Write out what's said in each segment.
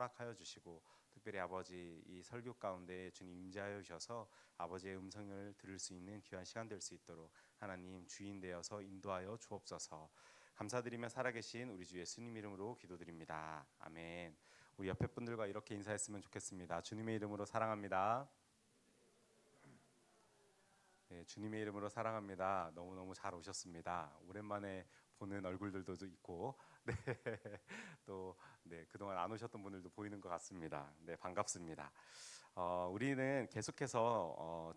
허락하여 주시고 특별히 아버지 이 설교 가운데 주님 임재하여 주셔서 아버지의 음성을 들을 수 있는 귀한 시간 될 수 있도록 하나님 주인 되어서 인도하여 주옵소서. 감사드리며 살아계신 우리 주 예수님 이름으로 기도드립니다. 아멘. 우리 옆에 분들과 이렇게 인사했으면 좋겠습니다. 주님의 이름으로 사랑합니다. 네, 주님의 이름으로 사랑합니다. 너무 너무 잘 오셨습니다. 오랜만에 보는 얼굴들도 있고, 네, 또 네, 그동안 안 오셨던 분들도 보이는 것 같습니다. 네, 반갑습니다. 어, 우리는 계속해서 어,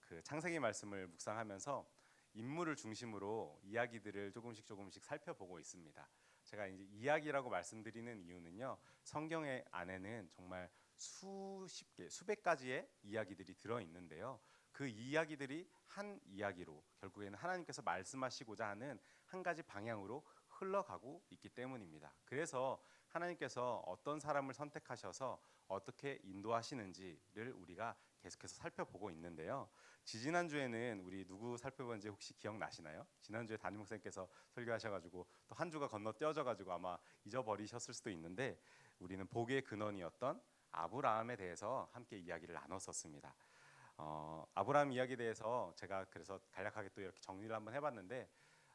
그 창세기 말씀을 묵상하면서 인물을 중심으로 이야기들을 조금씩 조금씩 살펴보고 있습니다. 제가 이제 이야기라고 말씀드리는 이유는요, 성경의 안에는 정말 수십 개, 수백 가지의 이야기들이 들어 있는데요. 그 이야기들이 한 이야기로 결국에는 하나님께서 말씀하시고자 하는 한 가지 방향으로 흘러가고 있기 때문입니다. 그래서 하나님께서 어떤 사람을 선택하셔서 어떻게 인도하시는지를 우리가 계속해서 살펴보고 있는데요. 지지난 주에는 우리 누구 살펴본지 혹시 기억나시나요? 지난 주에 담임 목사님께서 설교하셔가지고 또 한 주가 건너 떼어져가지고 아마 잊어버리셨을 수도 있는데 우리는 복의 근원이었던 아브라함에 대해서 함께 이야기를 나눴었습니다. 어, 아브라함 이야기에 대해서 제가 그래서 간략하게 또 이렇게 정리를 한번 해봤는데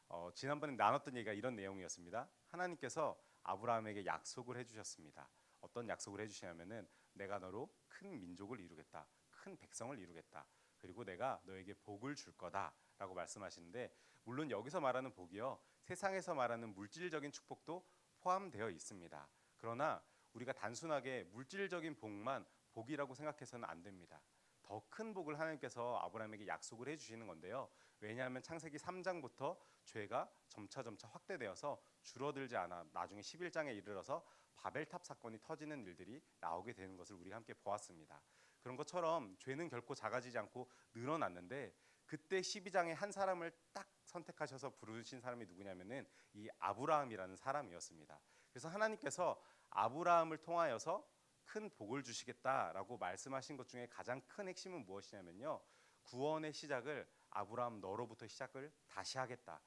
어, 지난번에 나눴던 얘기가 이런 내용이었습니다. 하나님께서 아브라함에게 약속을 해주셨습니다. 어떤 약속을 해주시냐면은 내가 너로 큰 민족을 이루겠다, 큰 백성을 이루겠다. 그리고 내가 너에게 복을 줄 거다라고 말씀하시는데 물론 여기서 말하는 복이요 세상에서 말하는 물질적인 축복도 포함되어 있습니다. 그러나 우리가 단순하게 물질적인 복만 복이라고 생각해서는 안 됩니다. 더 큰 복을 하나님께서 아브라함에게 약속을 해주시는 건데요. 왜냐하면 창세기 3장부터 죄가 점차 점차 확대되어서 줄어들지 않아 나중에 11장에 이르러서 바벨탑 사건이 터지는 일들이 나오게 되는 것을 우리가 함께 보았습니다. 그런 것처럼 죄는 결코 작아지지 않고 늘어났는데 그때 12장에 한 사람을 딱 선택하셔서 부르신 사람이 누구냐면은 이 아브라함이라는 사람이었습니다. 그래서 하나님께서 아브라함을 통하여서 큰 복을 주시겠다라고 말씀하신 것 중에 가장 큰 핵심은 무엇이냐면요. 구원의 시작을 아브라함 너로부터 시작을 다시 하겠다.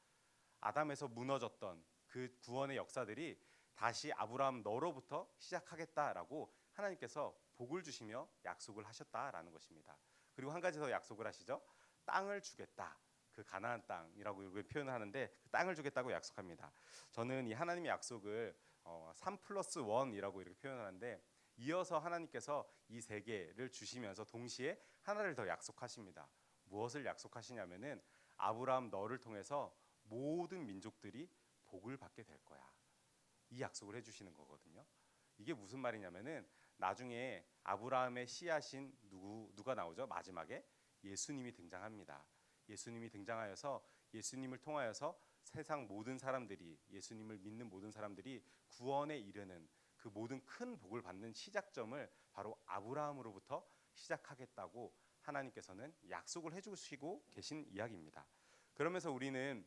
아담에서 무너졌던 그 구원의 역사들이 다시 아브라함 너로부터 시작하겠다라고 하나님께서 복을 주시며 약속을 하셨다라는 것입니다. 그리고 한 가지 더 약속을 하시죠. 땅을 주겠다. 그 가나안 땅이라고 이렇게 표현을 하는데 그 땅을 주겠다고 약속합니다. 저는 이 하나님의 약속을 어, 3 플러스 1이라고 이렇게 표현하는데 이어서 하나님께서 이 세 개를 주시면서 동시에 하나를 더 약속하십니다. 무엇을 약속하시냐면은 아브라함 너를 통해서 모든 민족들이 복을 받게 될 거야. 이 약속을 해 주시는 거거든요. 이게 무슨 말이냐면은 나중에 아브라함의 씨앗인 누구 누가 나오죠? 마지막에 예수님이 등장합니다. 예수님이 등장하여서 예수님을 통하여서 세상 모든 사람들이 예수님을 믿는 모든 사람들이 구원에 이르는 그 모든 큰 복을 받는 시작점을 바로 아브라함으로부터 시작하겠다고 하나님께서는 약속을 해주시고 계신 이야기입니다. 그러면서 우리는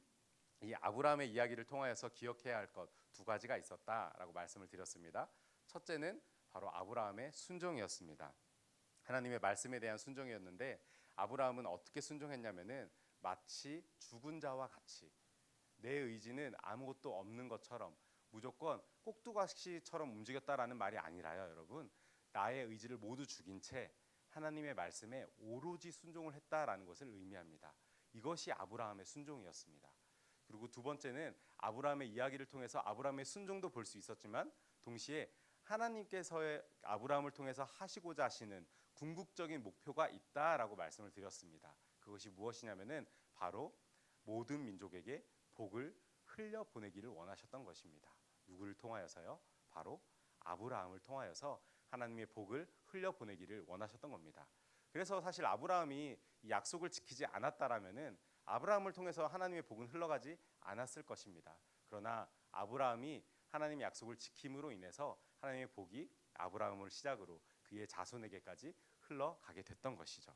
이 아브라함의 이야기를 통하여서 기억해야 할 것 두 가지가 있었다라고 말씀을 드렸습니다. 첫째는 바로 아브라함의 순종이었습니다. 하나님의 말씀에 대한 순종이었는데 아브라함은 어떻게 순종했냐면은 마치 죽은 자와 같이 내 의지는 아무것도 없는 것처럼 무조건 꼭두각시처럼 움직였다라는 말이 아니라요, 여러분. 나의 의지를 모두 죽인 채 하나님의 말씀에 오로지 순종을 했다라는 것을 의미합니다. 이것이 아브라함의 순종이었습니다. 그리고 두 번째는 아브라함의 이야기를 통해서 아브라함의 순종도 볼 수 있었지만 동시에 하나님께서의 아브라함을 통해서 하시고자 하시는 궁극적인 목표가 있다라고 말씀을 드렸습니다. 그것이 무엇이냐면은 바로 모든 민족에게 복을 흘려 보내기를 원하셨던 것입니다. 누구를 통하여서요? 바로 아브라함을 통하여서 하나님의 복을 흘려 보내기를 원하셨던 겁니다. 그래서 사실 아브라함이 이 약속을 지키지 않았다라면은 아브라함을 통해서 하나님의 복은 흘러가지 않았을 것입니다. 그러나 아브라함이 하나님의 약속을 지킴으로 인해서 하나님의 복이 아브라함을 시작으로 그의 자손에게까지 흘러가게 됐던 것이죠.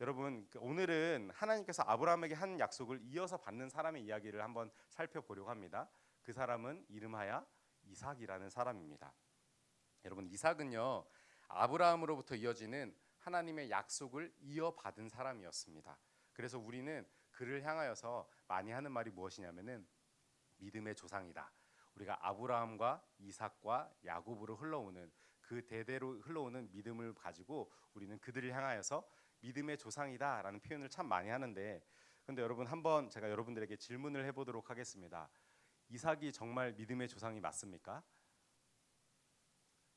여러분 그 오늘은 하나님께서 아브라함에게 한 약속을 이어서 받는 사람의 이야기를 한번 살펴보려고 합니다. 그 사람은 이름하여 이삭이라는 사람입니다. 여러분 이삭은요 아브라함으로부터 이어지는 하나님의 약속을 이어받은 사람이었습니다. 그래서 우리는 그를 향하여서 많이 하는 말이 무엇이냐면은 믿음의 조상이다. 우리가 아브라함과 이삭과 야곱으로 흘러오는 그 대대로 흘러오는 믿음을 가지고 우리는 그들을 향하여서 믿음의 조상이다라는 표현을 참 많이 하는데 근데 여러분 한번 제가 여러분들에게 질문을 해 보도록 하겠습니다. 이삭이 정말 믿음의 조상이 맞습니까?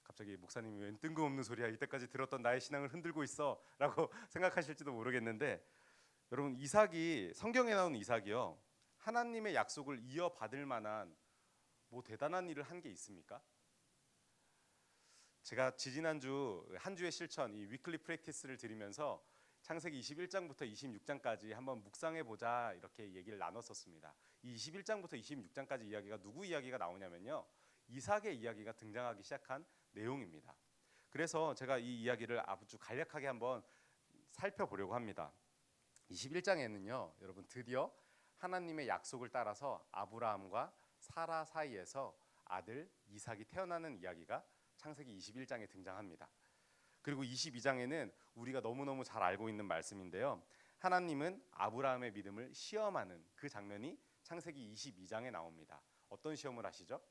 갑자기 목사님이 웬 뜬금없는 소리야 이때까지 들었던 나의 신앙을 흔들고 있어라고 생각하실지도 모르겠는데 여러분 이삭이 성경에 나오는 이삭이요 하나님의 약속을 이어받을 만한 뭐 대단한 일을 한 게 있습니까? 제가 지지난주 한 주의 실천 이 위클리 프랙티스를 드리면서 창세기 21장부터 26장까지 한번 묵상해 보자 이렇게 얘기를 나눴었습니다. 이 21장부터 26장까지 이야기가 누구 이야기가 나오냐면요. 이삭의 이야기가 등장하기 시작한 내용입니다. 그래서 제가 이 이야기를 아주 간략하게 한번 살펴보려고 합니다. 21장에는요. 여러분 드디어 하나님의 약속을 따라서 아브라함과 사라 사이에서 아들 이삭이 태어나는 이야기가 창세기 21장에 등장합니다. 그리고 22장에는 우리가 너무너무 잘 알고 있는 말씀인데요. 하나님은 아브라함의 믿음을 시험하는 그 장면이 창세기 22장에 나옵니다. 어떤 시험을 하시죠?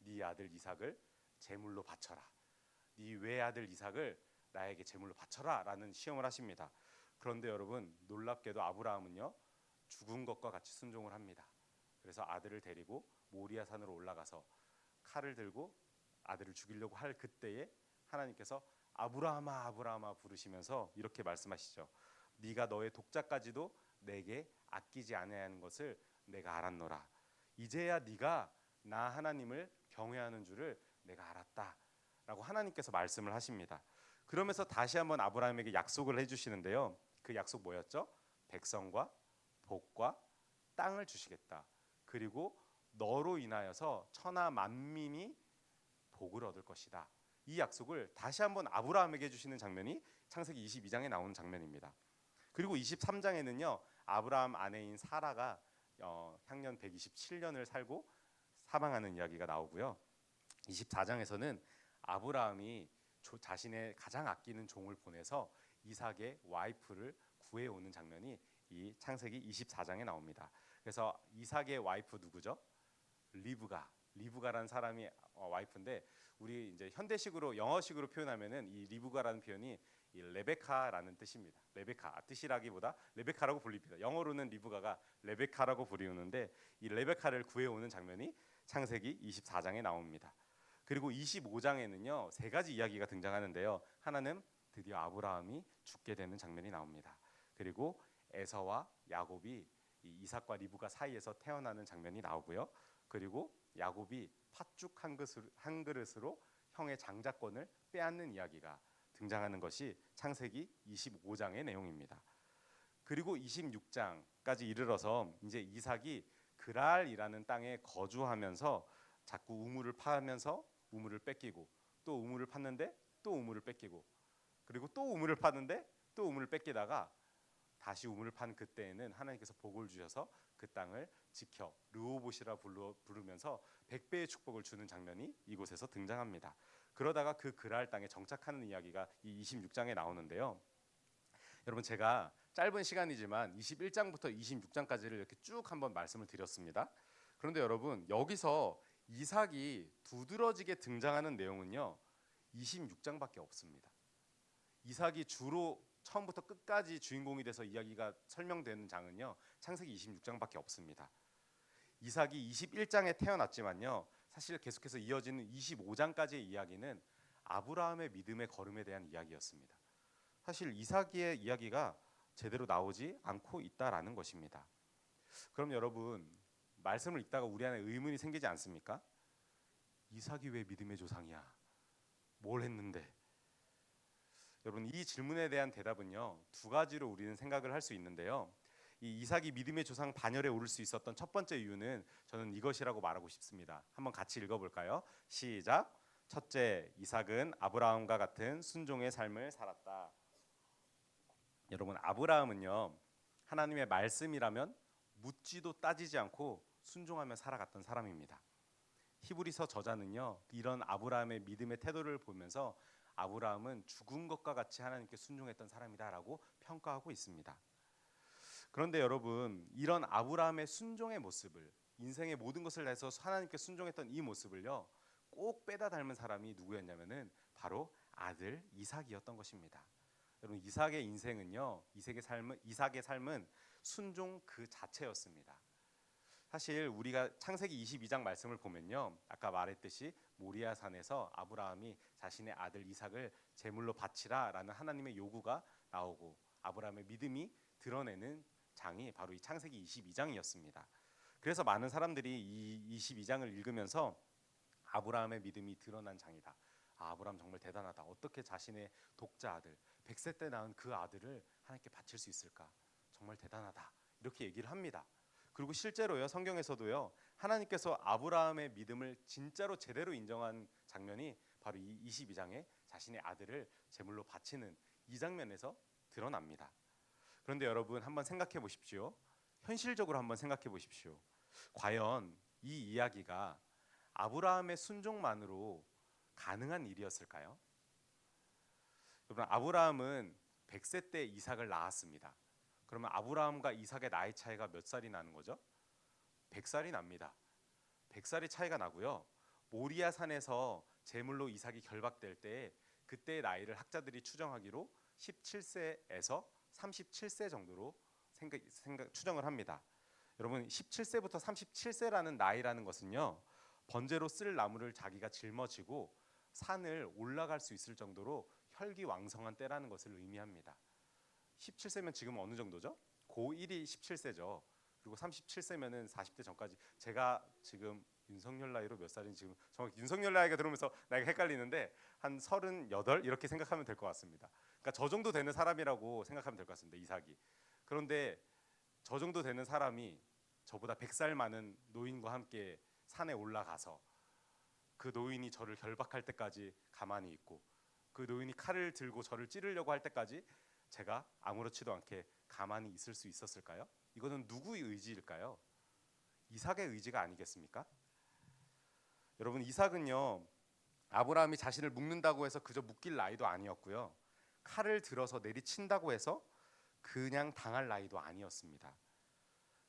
네 아들 이삭을 제물로 바쳐라. 네 외아들 이삭을 나에게 제물로 바쳐라라는 시험을 하십니다. 그런데 여러분 놀랍게도 아브라함은요 죽은 것과 같이 순종을 합니다. 그래서 아들을 데리고 모리아 산으로 올라가서 칼을 들고 아들을 죽이려고 할 그때에 하나님께서 아브라함아 아브라함아 부르시면서 이렇게 말씀하시죠. 네가 너의 독자까지도 내게 아끼지 아니하는 것을 내가 알았노라. 이제야 네가 나 하나님을 경외하는 줄을 내가 알았다라고 하나님께서 말씀을 하십니다. 그러면서 다시 한번 아브라함에게 약속을 해 주시는데요. 그 약속 뭐였죠? 백성과 복과 땅을 주시겠다. 그리고 너로 인하여서 천하 만민이 복을 얻을 것이다. 이 약속을 다시 한번 아브라함에게 주시는 장면이 창세기 22장에 나오는 장면입니다. 그리고 23장에는요 아브라함 아내인 사라가 어, 향년 127년을 살고 사망하는 이야기가 나오고요. 24장에서는 아브라함이 조, 자신의 가장 아끼는 종을 보내서 이삭의 와이프를 구해오는 장면이 이 창세기 24장에 나옵니다. 그래서 이삭의 와이프 누구죠? 리브가 리브가라는 사람이 어, 와이프인데 우리 이제 현대식으로 영어식으로 표현하면은 이 리브가라는 표현이 이 레베카라는 뜻입니다. 레베카 아, 뜻이라기보다 레베카라고 불립니다. 영어로는 리브가가 레베카라고 부르는데 이 레베카를 구해오는 장면이 창세기 24장에 나옵니다. 그리고 25장에는요 세 가지 이야기가 등장하는데요. 하나는 드디어 아브라함이 죽게 되는 장면이 나옵니다. 그리고 에서와 야곱이 이삭과 리브가 사이에서 태어나는 장면이 나오고요. 그리고 야곱이 팥죽 한, 그릇, 한 그릇으로 형의 장자권을 빼앗는 이야기가 등장하는 것이 창세기 25장의 내용입니다. 그리고 26장까지 이르러서 이제 이삭이 그랄이라는 땅에 거주하면서 자꾸 우물을 파면서 우물을 뺏기고 또 우물을 팠는데 또 우물을 뺏기고 그리고 또 우물을 팠는데 또 우물을 뺏기다가 다시 우물을 판 그때에는 하나님께서 복을 주셔서 그 땅을 지켜 르오봇이라 부르면서 백배의 축복을 주는 장면이 이곳에서 등장합니다. 그러다가 그 그랄 땅에 정착하는 이야기가 이 26장에 나오는데요. 여러분 제가 짧은 시간이지만 21장부터 26장까지를 이렇게 쭉 한번 말씀을 드렸습니다. 그런데 여러분 여기서 이삭이 두드러지게 등장하는 내용은요. 26장밖에 없습니다. 이삭이 주로 처음부터 끝까지 주인공이 돼서 이야기가 설명되는 장은요. 창세기 26장밖에 없습니다. 이삭이 21장에 태어났지만요. 사실 계속해서 이어지는 25장까지의 이야기는 아브라함의 믿음의 걸음에 대한 이야기였습니다. 사실 이삭의 이야기가 제대로 나오지 않고 있다라는 것입니다. 그럼 여러분 말씀을 읽다가 우리 안에 의문이 생기지 않습니까? 이삭이 왜 믿음의 조상이야? 뭘 했는데? 여러분 이 질문에 대한 대답은요 두 가지로 우리는 생각을 할 수 있는데요. 이 이삭이 믿음의 조상 반열에 오를 수 있었던 첫 번째 이유는 저는 이것이라고 말하고 싶습니다. 한번 같이 읽어볼까요? 시작. 첫째, 이삭은 아브라함과 같은 순종의 삶을 살았다. 여러분 아브라함은요 하나님의 말씀이라면 묻지도 따지지 않고 순종하며 살아갔던 사람입니다. 히브리서 저자는요 이런 아브라함의 믿음의 태도를 보면서 아브라함은 죽은 것과 같이 하나님께 순종했던 사람이다라고 평가하고 있습니다. 그런데 여러분 이런 아브라함의 순종의 모습을 인생의 모든 것을 다해서 하나님께 순종했던 이 모습을요. 꼭 빼다 닮은 사람이 누구였냐면은 바로 아들 이삭이었던 것입니다. 여러분 이삭의 인생은요. 이삭의 삶은 이삭의 삶은 순종 그 자체였습니다. 사실 우리가 창세기 22장 말씀을 보면요. 아까 말했듯이 모리아 산에서 아브라함이 자신의 아들 이삭을 제물로 바치라라는 하나님의 요구가 나오고 아브라함의 믿음이 드러내는 장이 바로 이 창세기 22장이었습니다. 그래서 많은 사람들이 이 22장을 읽으면서 아브라함의 믿음이 드러난 장이다. 아, 아브라함 정말 대단하다. 어떻게 자신의 독자 아들, 100세 때 낳은 그 아들을 하나님께 바칠 수 있을까? 정말 대단하다. 이렇게 얘기를 합니다. 그리고 실제로요 성경에서도요 하나님께서 아브라함의 믿음을 진짜로 제대로 인정한 장면이 바로 이 22장에 자신의 아들을 제물로 바치는 이 장면에서 드러납니다. 그런데 여러분 한번 생각해 보십시오. 현실적으로 한번 생각해 보십시오. 과연 이 이야기가 아브라함의 순종만으로 가능한 일이었을까요? 여러분 아브라함은 100세 때 이삭을 낳았습니다. 그러면 아브라함과 이삭의 나이 차이가 몇 살이 나는 거죠? 100살이 납니다. 100살이 차이가 나고요. 모리아 산에서 제물로 이삭이 결박될 때 그때의 나이를 학자들이 추정하기로 17세에서 37세 정도로 생각, 생각 추정을 합니다. 여러분 17세부터 37세라는 나이라는 것은요. 번제로 쓸 나무를 자기가 짊어지고 산을 올라갈 수 있을 정도로 혈기왕성한 때라는 것을 의미합니다. 17세면 지금 어느 정도죠? 고1이 17세죠. 그리고 37세면은 40대 전까지 제가 지금 윤석열 나이로 몇 살인지 지금 정확히 윤석열 나이가 들어오면서 나이가 헷갈리는데 한 38 이렇게 생각하면 될 것 같습니다. 그러니까 저 정도 되는 사람이라고 생각하면 될 것 같습니다. 이삭이. 그런데 저 정도 되는 사람이 저보다 100살 많은 노인과 함께 산에 올라가서 그 노인이 저를 결박할 때까지 가만히 있고 그 노인이 칼을 들고 저를 찌르려고 할 때까지 제가 아무렇지도 않게 가만히 있을 수 있었을까요? 이거는 누구의 의지일까요? 이삭의 의지가 아니겠습니까? 여러분 이삭은요 아브라함이 자신을 묶는다고 해서 그저 묶일 나이도 아니었고요 칼을 들어서 내리친다고 해서 그냥 당할 나이도 아니었습니다.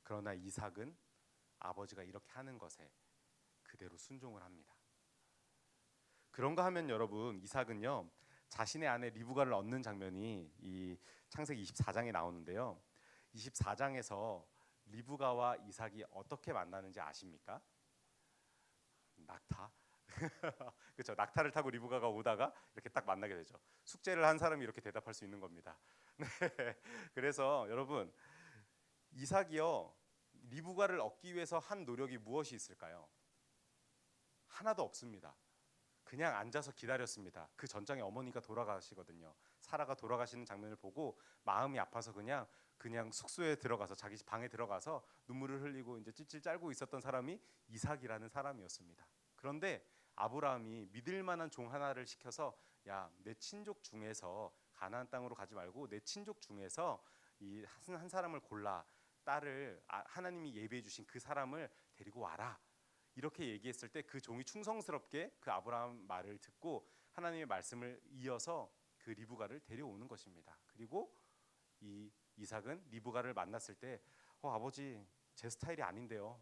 그러나 이삭은 아버지가 이렇게 하는 것에 그대로 순종을 합니다. 그런가 하면 여러분 이삭은요 자신의 아내 리브가를 얻는 장면이 이 창세기 24장에 나오는데요. 24장에서 리브가와 이삭이 어떻게 만나는지 아십니까? 낙타. 그렇죠. 낙타를 타고 리브가가 오다가 이렇게 딱 만나게 되죠. 숙제를 한 사람이 이렇게 대답할 수 있는 겁니다. 네. 그래서 여러분 이삭이요 리브가를 얻기 위해서 한 노력이 무엇이 있을까요? 하나도 없습니다. 그냥 앉아서 기다렸습니다. 그 전장에 어머니가 돌아가시거든요. 사라가 돌아가시는 장면을 보고 마음이 아파서 그냥 그냥 숙소에 들어가서 자기 방에 들어가서 눈물을 흘리고 이제 찔찔 짤고 있었던 사람이 이삭이라는 사람이었습니다. 그런데 아브라함이 믿을 만한 종 하나를 시켜서 야 내 친족 중에서 가나안 땅으로 가지 말고 내 친족 중에서 이한 사람을 골라 딸을 아, 하나님이 예비해 주신 그 사람을 데리고 와라. 이렇게 얘기했을 때 그 종이 충성스럽게 그 아브라함 말을 듣고 하나님의 말씀을 이어서 그 리브가를 데려오는 것입니다. 그리고 이 이삭은 리브가를 만났을 때 어, 아버지 제 스타일이 아닌데요.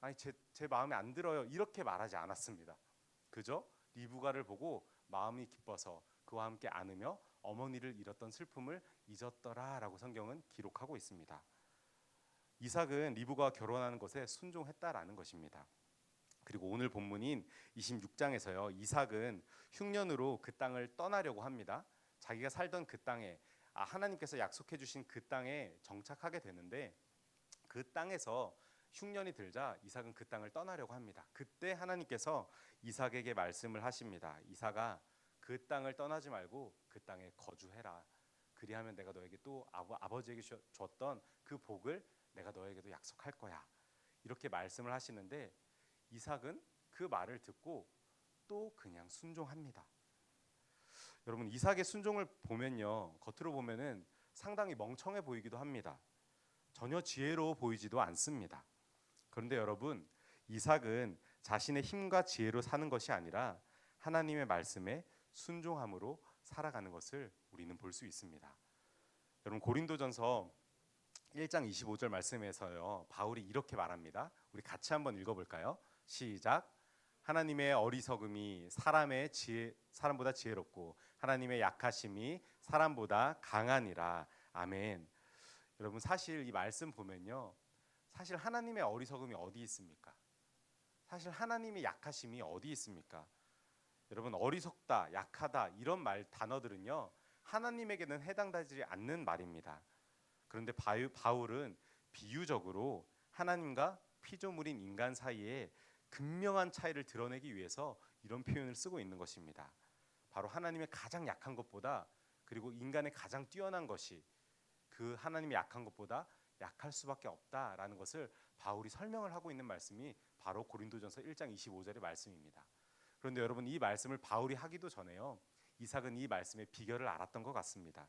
아니 제, 제 마음에 안 들어요. 이렇게 말하지 않았습니다. 그저 리브가를 보고 마음이 기뻐서 그와 함께 안으며 어머니를 잃었던 슬픔을 잊었더라라고 성경은 기록하고 있습니다. 이삭은 리브가 결혼하는 것에 순종했다라는 것입니다. 그리고 오늘 본문인 26장에서요. 이삭은 흉년으로 그 땅을 떠나려고 합니다. 자기가 살던 그 땅에 아, 하나님께서 약속해 주신 그 땅에 정착하게 되는데 그 땅에서 흉년이 들자 이삭은 그 땅을 떠나려고 합니다. 그때 하나님께서 이삭에게 말씀을 하십니다. 이삭아 그 땅을 떠나지 말고 그 땅에 거주해라. 그리하면 내가 너에게 또 아버, 아버지에게 줬던 그 복을 내가 너에게도 약속할 거야. 이렇게 말씀을 하시는데 이삭은 그 말을 듣고 또 그냥 순종합니다. 여러분 이삭의 순종을 보면요 겉으로 보면은 상당히 멍청해 보이기도 합니다. 전혀 지혜로워 보이지도 않습니다. 그런데 여러분 이삭은 자신의 힘과 지혜로 사는 것이 아니라 하나님의 말씀에 순종함으로 살아가는 것을 우리는 볼 수 있습니다. 여러분 고린도전서 1장 25절 말씀에서요. 바울이 이렇게 말합니다. 우리 같이 한번 읽어 볼까요? 시작. 하나님의 어리석음이 사람의 지혜 사람보다 지혜롭고 하나님의 약하심이 사람보다 강하니라. 아멘. 여러분 사실 이 말씀 보면요. 사실 하나님의 어리석음이 어디 있습니까? 사실 하나님의 약하심이 어디 있습니까? 여러분 어리석다, 약하다 이런 말 단어들은요. 하나님에게는 해당되지 않는 말입니다. 그런데 바울은 비유적으로 하나님과 피조물인 인간 사이에 극명한 차이를 드러내기 위해서 이런 표현을 쓰고 있는 것입니다. 바로 하나님의 가장 약한 것보다 그리고 인간의 가장 뛰어난 것이 그 하나님의 약한 것보다 약할 수밖에 없다라는 것을 바울이 설명을 하고 있는 말씀이 바로 고린도전서 1장 25절의 말씀입니다. 그런데 여러분 이 말씀을 바울이 하기도 전에요. 이삭은 이 말씀의 비결을 알았던 것 같습니다.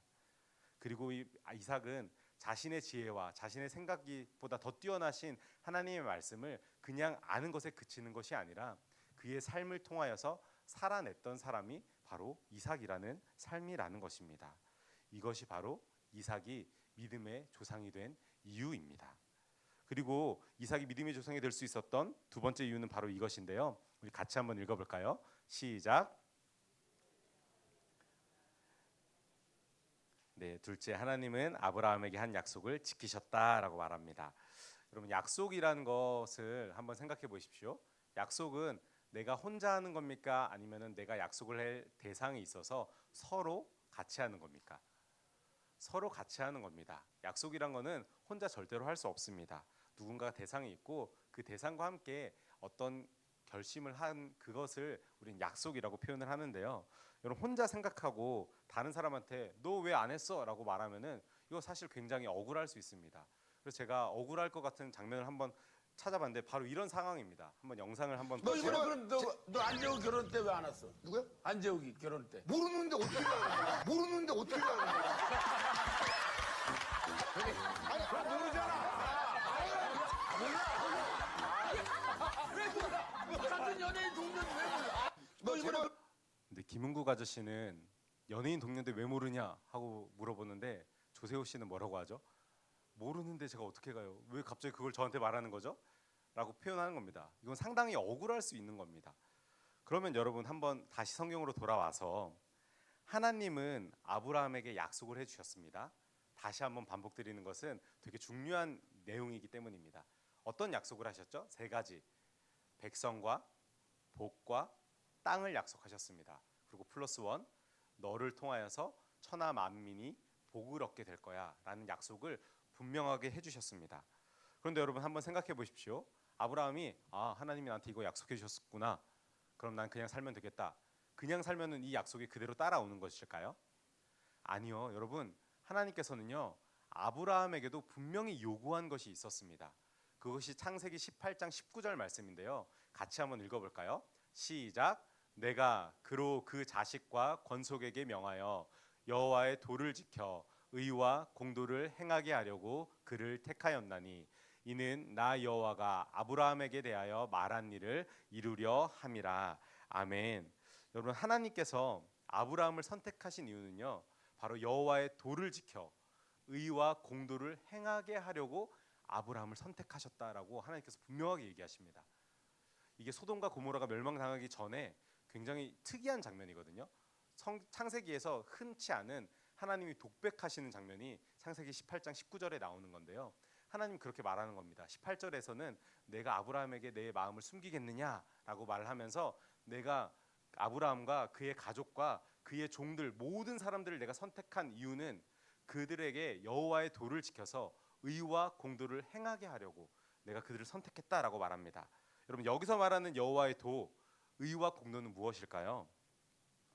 그리고 이 아, 이삭은 자신의 지혜와 자신의 생각보다 더 뛰어나신 하나님의 말씀을 그냥 아는 것에 그치는 것이 아니라 그의 삶을 통하여서 살아냈던 사람이 바로 이삭이라는 삶이라는 것입니다. 이것이 바로 이삭이 믿음의 조상이 된 이유입니다. 그리고 이삭이 믿음의 조상이 될 수 있었던 두 번째 이유는 바로 이것인데요. 우리 같이 한번 읽어볼까요? 시작. 네, 둘째 하나님은 아브라함에게 한 약속을 지키셨다라고 말합니다. 여러분 약속이라는 것을 한번 생각해 보십시오. 약속은 내가 혼자 하는 겁니까? 아니면은 내가 약속을 할 대상이 있어서 서로 같이 하는 겁니까? 서로 같이 하는 겁니다. 약속이란 거는 혼자 절대로 할 수 없습니다. 누군가 대상이 있고 그 대상과 함께 어떤 결심을 한 그것을 우리는 약속이라고 표현을 하는데요. 여러분 혼자 생각하고 다른 사람한테 너 왜 안 했어라고 말하면은 이거 사실 굉장히 억울할 수 있습니다. 그래서 제가 억울할 것 같은 장면을 한번 찾아봤는데 바로 이런 상황입니다. 한번 영상을 한번 너 보시죠. 이번에 그럼 너, 너 안재욱 결혼 때 왜 안 왔어? 누구야? 안재욱이 결혼 때. 모르는데 어떻게 가는 거야? 모르는데 어떻게 가는 거야? 같은 연예인 동료는 왜 몰라? 너 이번에 근데 김은국 아저씨는 연예인 동료인데 왜 모르냐 하고 물어보는데 조세호 씨는 뭐라고 하죠? 모르는데 제가 어떻게 가요? 왜 갑자기 그걸 저한테 말하는 거죠? 라고 표현하는 겁니다. 이건 상당히 억울할 수 있는 겁니다. 그러면 여러분 한번 다시 성경으로 돌아와서 하나님은 아브라함에게 약속을 해 주셨습니다. 다시 한번 반복드리는 것은 되게 중요한 내용이기 때문입니다. 어떤 약속을 하셨죠? 세 가지. 백성과 복과 땅을 약속하셨습니다. 그리고 플러스 원 너를 통하여서 천하 만민이 복을 얻게 될 거야라는 약속을 분명하게 해주셨습니다. 그런데 여러분 한번 생각해 보십시오. 아브라함이 아 하나님이 나한테 이거 약속해 주셨구나. 그럼 난 그냥 살면 되겠다. 그냥 살면은 이 약속이 그대로 따라오는 것일까요? 아니요, 여러분 하나님께서는요 아브라함에게도 분명히 요구한 것이 있었습니다. 그것이 창세기 18장 19절 말씀인데요. 같이 한번 읽어볼까요? 시작. 내가 그로 그 자식과 권속에게 명하여 여호와의 도를 지켜 의와 공도를 행하게 하려고 그를 택하였나니 이는 나 여호와가 아브라함에게 대하여 말한 일을 이루려 함이라. 아멘. 여러분 하나님께서 아브라함을 선택하신 이유는요. 바로 여호와의 도를 지켜 의와 공도를 행하게 하려고 아브라함을 선택하셨다라고 하나님께서 분명하게 얘기하십니다. 이게 소돔과 고모라가 멸망당하기 전에 굉장히 특이한 장면이거든요. 성, 창세기에서 흔치 않은 하나님이 독백하시는 장면이 창세기 18장 19절에 나오는 건데요. 하나님 그렇게 말하는 겁니다. 18절에서는 내가 아브라함에게 내 마음을 숨기겠느냐라고 말을 하면서 내가 아브라함과 그의 가족과 그의 종들 모든 사람들을 내가 선택한 이유는 그들에게 여호와의 도를 지켜서 의와 공도를 행하게 하려고 내가 그들을 선택했다라고 말합니다. 여러분 여기서 말하는 여호와의 도, 의와 공도는 무엇일까요?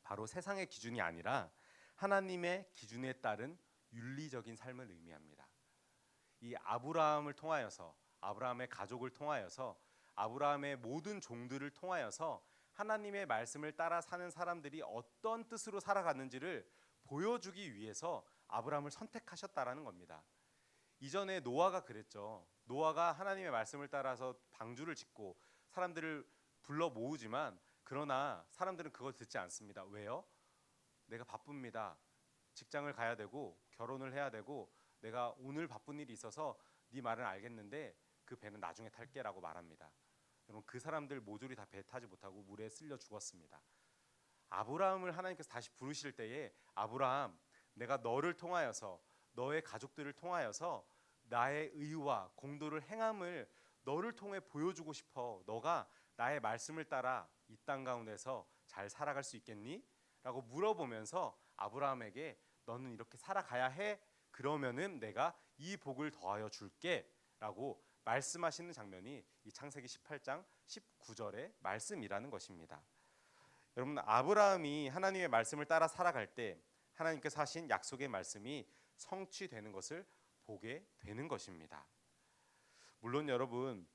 바로 세상의 기준이 아니라 하나님의 기준에 따른 윤리적인 삶을 의미합니다. 이 아브라함을 통하여서 아브라함의 가족을 통하여서 아브라함의 모든 종들을 통하여서 하나님의 말씀을 따라 사는 사람들이 어떤 뜻으로 살아갔는지를 보여주기 위해서 아브라함을 선택하셨다라는 겁니다. 이전에 노아가 그랬죠. 노아가 하나님의 말씀을 따라서 방주를 짓고 사람들을 불러 모으지만 그러나 사람들은 그걸 듣지 않습니다. 왜요? 내가 바쁩니다. 직장을 가야 되고 결혼을 해야 되고 내가 오늘 바쁜 일이 있어서 네 말은 알겠는데 그 배는 나중에 탈게라고 말합니다. 여러분 그 사람들 모조리 다 배 타지 못하고 물에 쓸려 죽었습니다. 아브라함을 하나님께서 다시 부르실 때에 아브라함 내가 너를 통하여서 너의 가족들을 통하여서 나의 의와 공도를 행함을 너를 통해 보여주고 싶어. 너가 나의 말씀을 따라 이 땅 가운데서 잘 살아갈 수 있겠니? 라고 물어보면서 아브라함에게 너는 이렇게 살아가야 해. 그러면은 내가 이 복을 더하여 줄게. 라고 말씀하시는 장면이 이 창세기 18장 19절의 말씀이라는 것입니다. 여러분 아브라함이 하나님의 말씀을 따라 살아갈 때 하나님께서 하신 약속의 말씀이 성취되는 것을 보게 되는 것입니다. 물론 여러분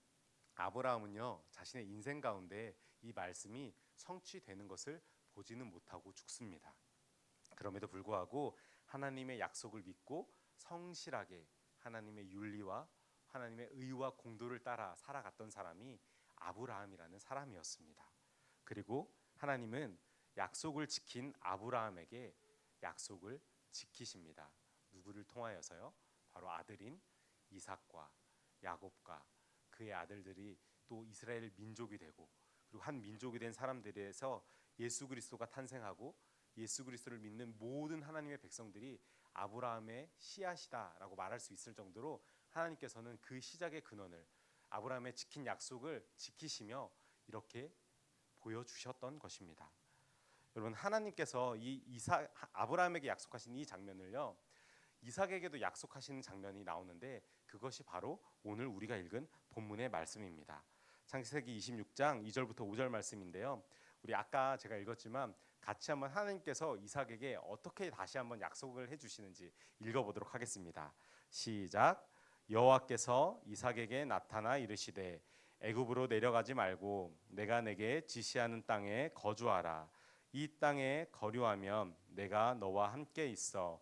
아브라함은요 자신의 인생 가운데 이 말씀이 성취되는 것을 보지는 못하고 죽습니다. 그럼에도 불구하고 하나님의 약속을 믿고 성실하게 하나님의 윤리와 하나님의 의와 공도를 따라 살아갔던 사람이 아브라함이라는 사람이었습니다. 그리고 하나님은 약속을 지킨 아브라함에게 약속을 지키십니다. 누구를 통하여서요? 바로 아들인 이삭과 야곱과 그의 아들들이 또 이스라엘 민족이 되고 그리고 한 민족이 된 사람들에서 예수 그리스도가 탄생하고 예수 그리스도를 믿는 모든 하나님의 백성들이 아브라함의 씨앗이다라고 말할 수 있을 정도로 하나님께서는 그 시작의 근원을 아브라함의 지킨 약속을 지키시며 이렇게 보여주셨던 것입니다. 여러분 하나님께서 이 이사 아브라함에게 약속하신 이 장면을요 이삭에게도 약속하시는 장면이 나오는데 그것이 바로 오늘 우리가 읽은 본문의 말씀입니다. 창세기 26장 2절부터 5절 말씀인데요. 우리 아까 제가 읽었지만 같이 한번 하나님께서 이삭에게 어떻게 다시 한번 약속을 해 주시는지 읽어 보도록 하겠습니다. 시작. 여호와께서 이삭에게 나타나 이르시되 애굽으로 내려가지 말고 내가 내게 지시하는 땅에 거주하라. 이 땅에 거류하면 내가 너와 함께 있어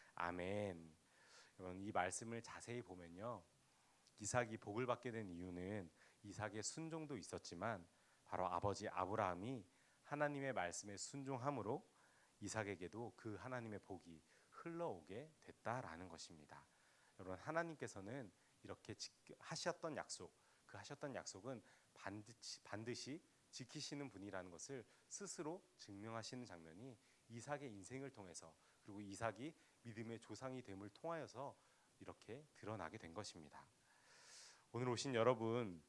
아멘. 여러분 이 말씀을 자세히 보면요. 이삭이 복을 받게 된 이유는 이삭의 순종도 있었지만 바로 아버지 아브라함이 하나님의 말씀에 순종함으로 이삭에게도 그 하나님의 복이 흘러오게 됐다라는 것입니다. 여러분 하나님께서는 이렇게 지- 하셨던 약속, 그 하셨던 약속은 반드시, 반드시 지키시는 분이라는 것을 스스로 증명하시는 장면이 이삭의 인생을 통해서 그리고 이삭이 믿음의 조상이 됨을 통하여서 이렇게 드러나게 된 것입니다. 오늘 오신 여러분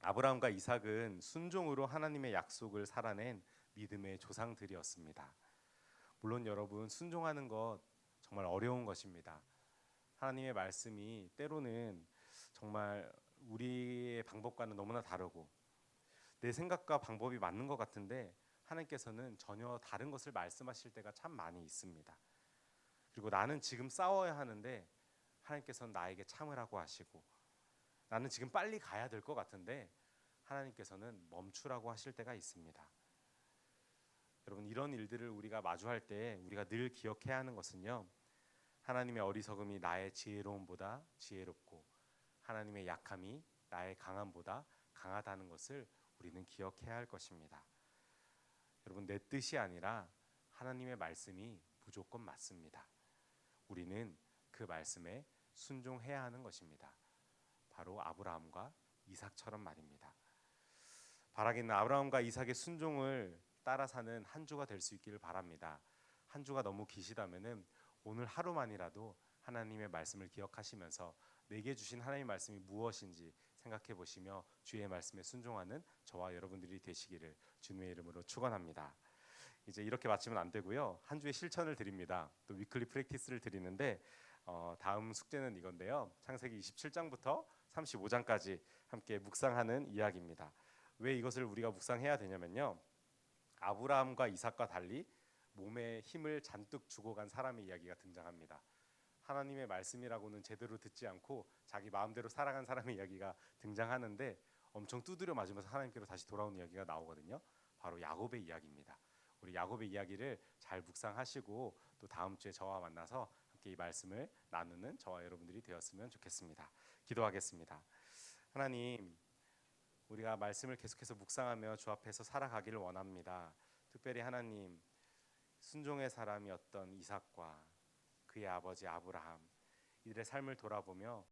아브라함과 이삭은 순종으로 하나님의 약속을 살아낸 믿음의 조상들이었습니다. 물론 여러분 순종하는 것 정말 어려운 것입니다. 하나님의 말씀이 때로는 정말 우리의 방법과는 너무나 다르고 내 생각과 방법이 맞는 것 같은데 하나님께서는 전혀 다른 것을 말씀하실 때가 참 많이 있습니다. 그리고 나는 지금 싸워야 하는데 하나님께서는 나에게 참으라고 하시고 나는 지금 빨리 가야 될 것 같은데 하나님께서는 멈추라고 하실 때가 있습니다. 여러분 이런 일들을 우리가 마주할 때 우리가 늘 기억해야 하는 것은요. 하나님의 어리석음이 나의 지혜로움보다 지혜롭고 하나님의 약함이 나의 강함보다 강하다는 것을 우리는 기억해야 할 것입니다. 여러분 내 뜻이 아니라 하나님의 말씀이 무조건 맞습니다. 우리는 그 말씀에 순종해야 하는 것입니다. 바로 아브라함과 이삭처럼 말입니다. 바라기는 아브라함과 이삭의 순종을 따라 사는 한 주가 될 수 있기를 바랍니다. 한 주가 너무 기시다면은 오늘 하루만이라도 하나님의 말씀을 기억하시면서 내게 주신 하나님의 말씀이 무엇인지 생각해 보시며 주의 말씀에 순종하는 저와 여러분들이 되시기를 주님의 이름으로 축원합니다. 이제 이렇게 마치면 안 되고요. 한 주의 실천을 드립니다. 또 위클리 프랙티스를 드리는데 어, 다음 숙제는 이건데요. 창세기 27장부터 35장까지 함께 묵상하는 이야기입니다. 왜 이것을 우리가 묵상해야 되냐면요. 아브라함과 이삭과 달리 몸에 힘을 잔뜩 주고 간 사람의 이야기가 등장합니다. 하나님의 말씀이라고는 제대로 듣지 않고 자기 마음대로 살아간 사람의 이야기가 등장하는데 엄청 두드려 맞으면서 하나님께로 다시 돌아오는 이야기가 나오거든요. 바로 야곱의 이야기입니다. 우리 야곱의 이야기를 잘 묵상하시고 또 다음 주에 저와 만나서 함께 이 말씀을 나누는 저와 여러분들이 되었으면 좋겠습니다. 기도하겠습니다. 하나님, 우리가 말씀을 계속해서 묵상하며 주 앞에서 살아가기를 원합니다. 특별히 하나님 순종의 사람이었던 이삭과 그의 아버지 아브라함 이들의 삶을 돌아보며